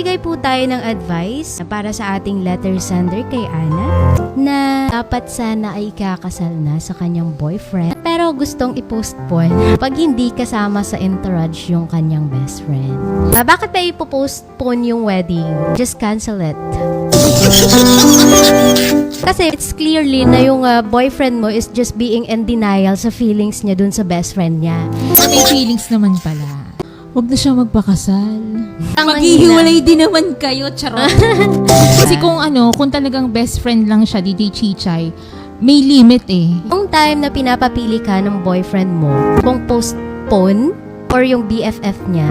Nagbigay po tayo ng advice para sa ating letter sender kay Ana na dapat sana ay ikakasal na sa kanyang boyfriend pero gustong i-postpone pag hindi kasama sa entourage yung kanyang best friend. Ah, bakit ba ipopostpone yung wedding? Just cancel it. Kasi it's clearly na yung ah, boyfriend mo is just being in denial sa feelings niya dun sa best friend niya. May feelings naman pala. Huwag na siya magpakasal. Maghihiwalay din naman kayo, charot. Kasi kung ano, kung talagang best friend lang siya, DJ Chichay, may limit eh. Yung time na pinapapili ka ng boyfriend mo, kung postpone or yung BFF niya,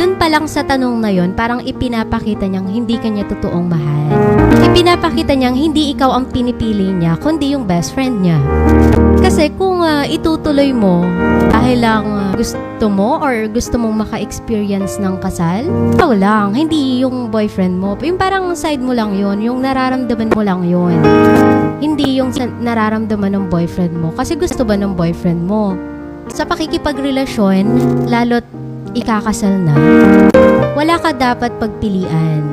dun pa lang sa tanong na yon, parang ipinapakita niyang hindi kanya totoong mahal. Ipinapakita niyang hindi ikaw ang pinipili niya, kundi yung best friend niya. Kasi kung ah, itutuloy mo dahil lang ah, gusto mo or gusto mong maka-experience ng kasal, ikaw lang, hindi yung boyfriend mo. Yung parang side mo lang yon, yung nararamdaman mo lang yon. Hindi yung nararamdaman ng boyfriend mo. Kasi gusto ba ng boyfriend mo? Sa pakikipagrelasyon, lalo't ikakasal na, wala ka dapat pagpilian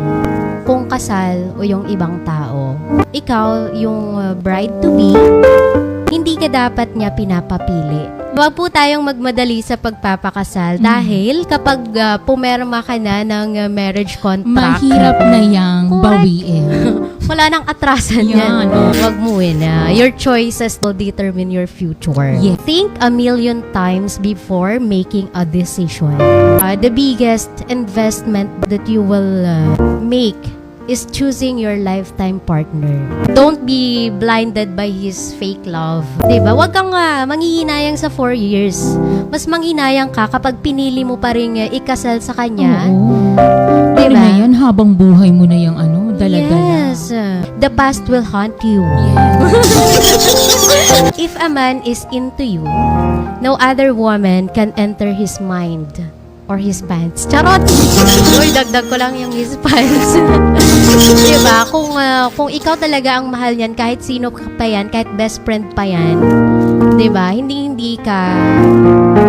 kung kasal o yung ibang tao. Ikaw, yung uh, bride-to-be, dapat niya pinapapili. Huwag po tayong magmadali sa pagpapakasal dahil kapag uh, pumerma ka na ng uh, marriage contract, Mahirap na yang bawiin. wala nang atrasan Yan, yan. oh. Huwag mo yun. ah. your choices will determine your future. Yes. Think a million times before making a decision. Uh, the biggest investment that you will uh, make is choosing your lifetime partner. Don't be blinded by his fake love. ba? Huwag kang uh, manghihinayang sa 4 years. Mas manghinayang ka kapag pinili mo pa rin uh, ikasal sa kanya. Oo. Diba? na yan, habang buhay mo na yung ano, dala-dala. Yes. uh, The past will haunt you. If a man is into you, no other woman can enter his mind or his pants. Charot! Uy, dagdag ko lang yung his pants. diba? Kung, ah, kung ikaw talaga ang mahal niyan, kahit sino ka pa yan, kahit best friend pa yan, diba? Hindi, hindi ka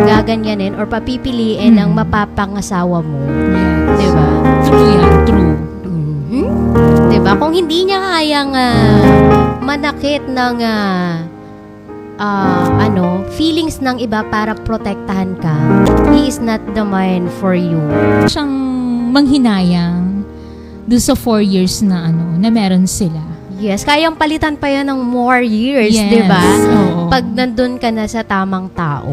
gaganyanin or papipiliin Hmm. mapapangasawa mo. Yes. Diba? True yan, true. Mhm. 'Di ba? Kung hindi niya kayang ah, manakit ng ah, ah, ano, feelings ng iba para protektahan ka, he is not the man for you. Siyang manghinayang doon sa four years na ano, na meron sila. Yes, kayang palitan pa yan ng more years, Yes. 'di ba? Pag nandun ka na sa tamang tao.